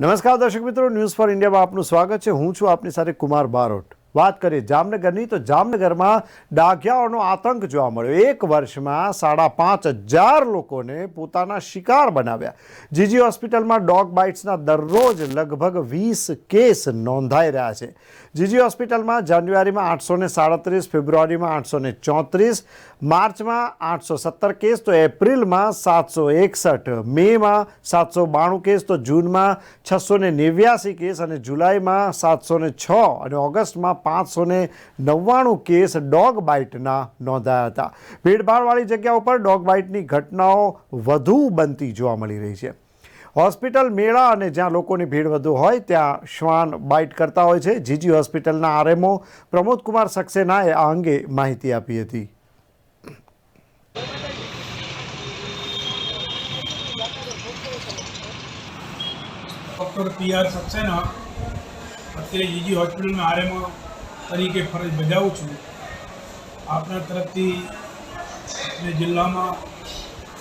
નમસ્કાર દર્શક મિત્રો ન્યૂઝ ફોર ઇન્ડિયામાં આપનું સ્વાગત છે. હું છું આપની સાથે કુમાર બારોટ. વાત કરીએ જામનગરની, તો જામનગરમાં ડાઘિયાઓનો આતંક જોવા મળ્યો. એક વર્ષમાં સાડા પાંચ હજાર લોકોને પોતાના શિકાર બનાવ્યા. જીજી હોસ્પિટલમાં ડોગ બાઇટ્સના દરરોજ લગભગ વીસ કેસ નોંધાઈ રહ્યા છે. જીજી હોસ્પિટલમાં જાન્યુઆરીમાં આઠસો ને સાડત્રીસ, ફેબ્રુઆરીમાં આઠસો ને ચોત્રીસ, માર્ચમાં આઠસો સત્તર કેસ, તો એપ્રિલમાં સાતસો એકસઠ, મેમાં સાતસો બાણું કેસ, તો જૂનમાં છસો ને નેવ્યાસી કેસ અને જુલાઈમાં સાતસો ને છ અને ઓગસ્ટમાં પાંચસો ને નવ્વાણું કેસ ડોગ બાઇટના નોંધાયા હતા. ભીડભાડવાળી જગ્યા ઉપર ડોગ બાઇટની ઘટનાઓ વધુ બનતી જોવા મળી રહી છે. હોસ્પિટલ મેળા અને જ્યાં લોકોની ભીડ વધુ હોય, ત્યાં શ્વાન બાઇટ કરતા હોય છે. જીજી હોસ્પિટલના આરએમઓ પ્રમોદકુમાર સક્સેનાએ આ અંગે માહિતી આપી હતી. ડૉક્ટર પી આર સક્સેના, અત્યારે જીજી હોસ્પિટલમાં આરએમઓ તરીકે ફરજ બજાવું છું. આપના તરફથી આપણે જિલ્લામાં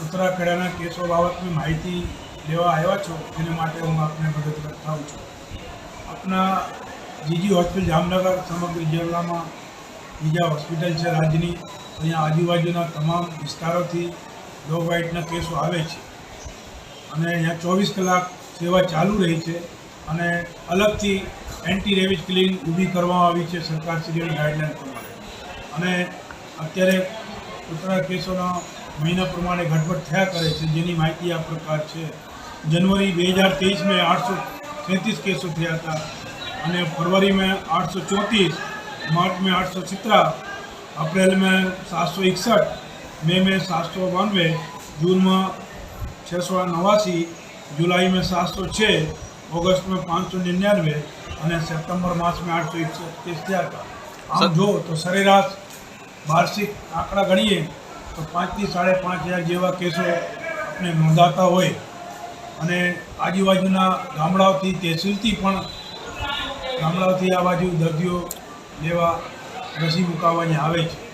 ઉત્તરાખંડના કેસો બાબતની માહિતી લેવા આવ્યા છો, એના માટે હું આપને મદદ થાઉં છું. આપના જીજી હોસ્પિટલ જામનગર સમગ્ર જિલ્લામાં બીજા હોસ્પિટલ છે રાજ્યની અહીંયા આજુબાજુના તમામ વિસ્તારોથી ડોગ વાઇટના કેસો આવે છે. અને અહીંયા ચોવીસ કલાક સેવા ચાલુ રહી છે અને અલગથી એન્ટી રેબિસ ક્લિનિક ઊભી કરવામાં આવી છે સરકારશ્રીની ગાઈડલાઈન પ્રમાણે અને અત્યારે ઉત્તરા કેસોના મહિના પ્રમાણે ઘટપટ થયા કરે છે જેની માહિતી આ પ્રકાર છે જનવરી બે હજાર તેવીસમાં આઠસો તેત્રીસ કેસો થયા હતા અને फरवरी में आठ सौ चौंतीस मार्च में आठ सौ सत्रह अप्रैल में सात सौ इकसठ मई में सात सौ बानवे जून में छः सौ नवासी जुलाई में सात सौ छः अगस्त में पाँच सौ निन्यानवे અને સપ્ટેમ્બર માસમાં આઠસો એકસઠ થયા હતા આમ જો તો સરેરાશ વાર્ષિક આંકડા ગણીએ તો પાંચથી સાડે પાંચ હજાર જેવા કેસો આપણે નોંધાતા હોય અને આજુબાજુના ગામડાઓથી તહેસીલથી પણ ગામડાઓથી આ બાજુ દર્દીઓ લેવા રસી મુકાવવાની આવે છે